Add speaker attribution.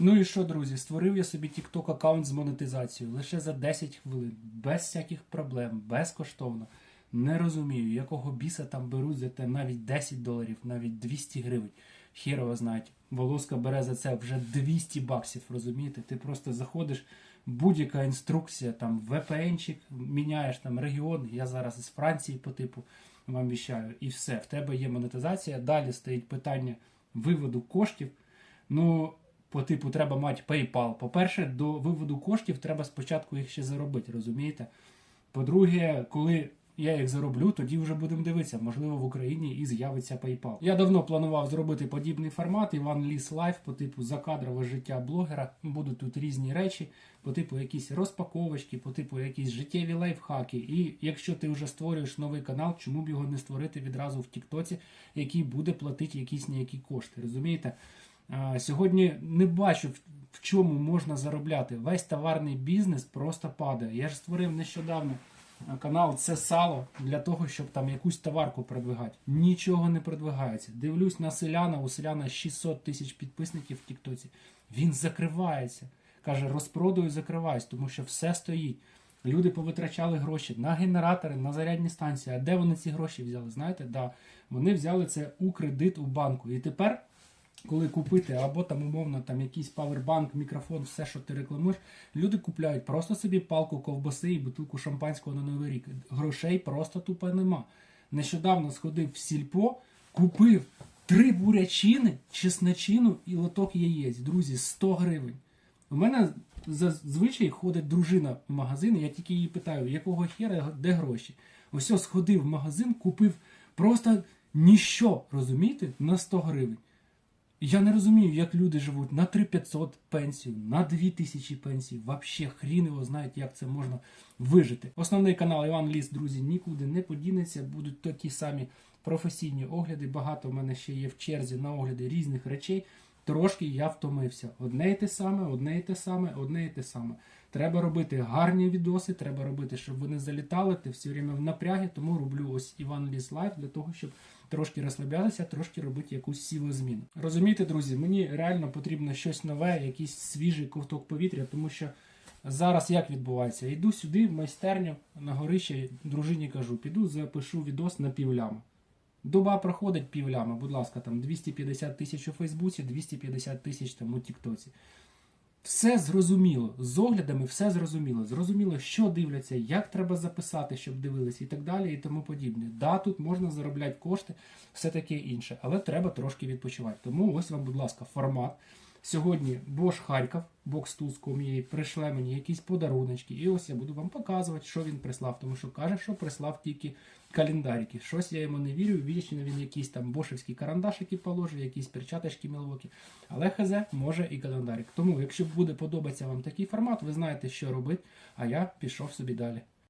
Speaker 1: Ну і що, друзі, створив я собі TikTok аккаунт з монетизацією лише за 10 хвилин, без всяких проблем, безкоштовно. Не розумію, якого біса там беруть за те навіть 10 доларів, навіть 200 гривень. Хірово знають. Волоска бере за це вже 200 баксів, розумієте? Ти просто заходиш, будь-яка інструкція, там VPN-чик, міняєш там регіон. Я зараз із Франції по типу вам віщаю, і все. В тебе є монетизація. Далі стоїть питання виводу коштів. Ну, по типу, треба мати PayPal. По-перше, до виводу коштів треба спочатку їх ще заробити, розумієте? По-друге, коли я їх зароблю, тоді вже будемо дивитися. Можливо, в Україні і з'явиться PayPal. Я давно планував зробити подібний формат Іван Ліс Лайф по типу закадрове життя блогера. Будуть тут різні речі, по типу якісь розпаковочки, по типу якісь життєві лайфхаки. І якщо ти вже створюєш новий канал, чому б його не створити відразу в Тіктоці, який буде платити якісь ніякі кошти. Розумієте? Сьогодні не бачу, в чому можна заробляти. Весь товарний бізнес просто падає. Я ж створив нещодавно канал Це сало для того, щоб там якусь товарку продвигати. Нічого не продвигається. Дивлюсь на селяна, у селяна 600 тисяч підписників в Тіктоці. Він закривається. Каже, розпродаю, закриваюсь, тому що все стоїть. Люди повитрачали гроші на генератори, на зарядні станції. А де вони ці гроші взяли? Знаєте, да, вони взяли це у кредит у банку. І тепер коли купити або там умовно там якийсь павербанк, мікрофон, все, що ти рекламуєш, люди купляють просто собі палку ковбаси і бутилку шампанського на новий рік. Грошей просто тупо нема. Нещодавно сходив в сільпо, купив три бурячини, чесночину і лоток яєць. Друзі, 100 гривень. У мене зазвичай ходить дружина в магазин, я тільки її питаю, якого хера, де гроші. Ось сходив в магазин, купив просто ніщо, розумієте, на 100 гривень. Я не розумію, як люди живуть на 3500 пенсію, на 2000 пенсій. Вообще хрін його знають, як це можна вижити. Основний канал Іван Ліс, друзі, нікуди не подінеться. Будуть такі самі професійні огляди. Багато в мене ще є в черзі на огляди різних речей. Трошки я втомився. Одне і те саме, одне і те саме, одне і те саме. Треба робити гарні відоси, треба робити, щоб вони залітали. Ти все время в напрягі, тому роблю ось Іван Ліс Лайф для того, щоб трошки розслаблятися, трошки робити якусь сілу зміну. Розумієте, друзі, мені реально потрібно щось нове, якийсь свіжий ковток повітря, тому що зараз як відбувається? Йду сюди, в майстерню на горище, дружині кажу, піду запишу відос на півляма. Доба проходить півлями, будь ласка, там 250 тисяч у Фейсбуці, 250 тисяч там у Тіктоці. Все зрозуміло, з оглядами все зрозуміло. Зрозуміло, що дивляться, як треба записати, щоб дивились, і так далі, і тому подібне. Да, тут можна заробляти кошти, все таке інше, але треба трошки відпочивати. Тому ось вам, будь ласка, формат. Сьогодні Бош Харків, бокстус.com.ua, прийшли мені якісь подаруночки. І ось я буду вам показувати, що він прислав, тому що каже, що прислав тільки календарики. Щось я йому не вірю, вічно він якийсь там бошевський карандашики положив, якісь перчаточки мілокі. Але хз може і календарик. Тому, якщо буде подобатися вам такий формат, ви знаєте, що робити, а я пішов собі далі.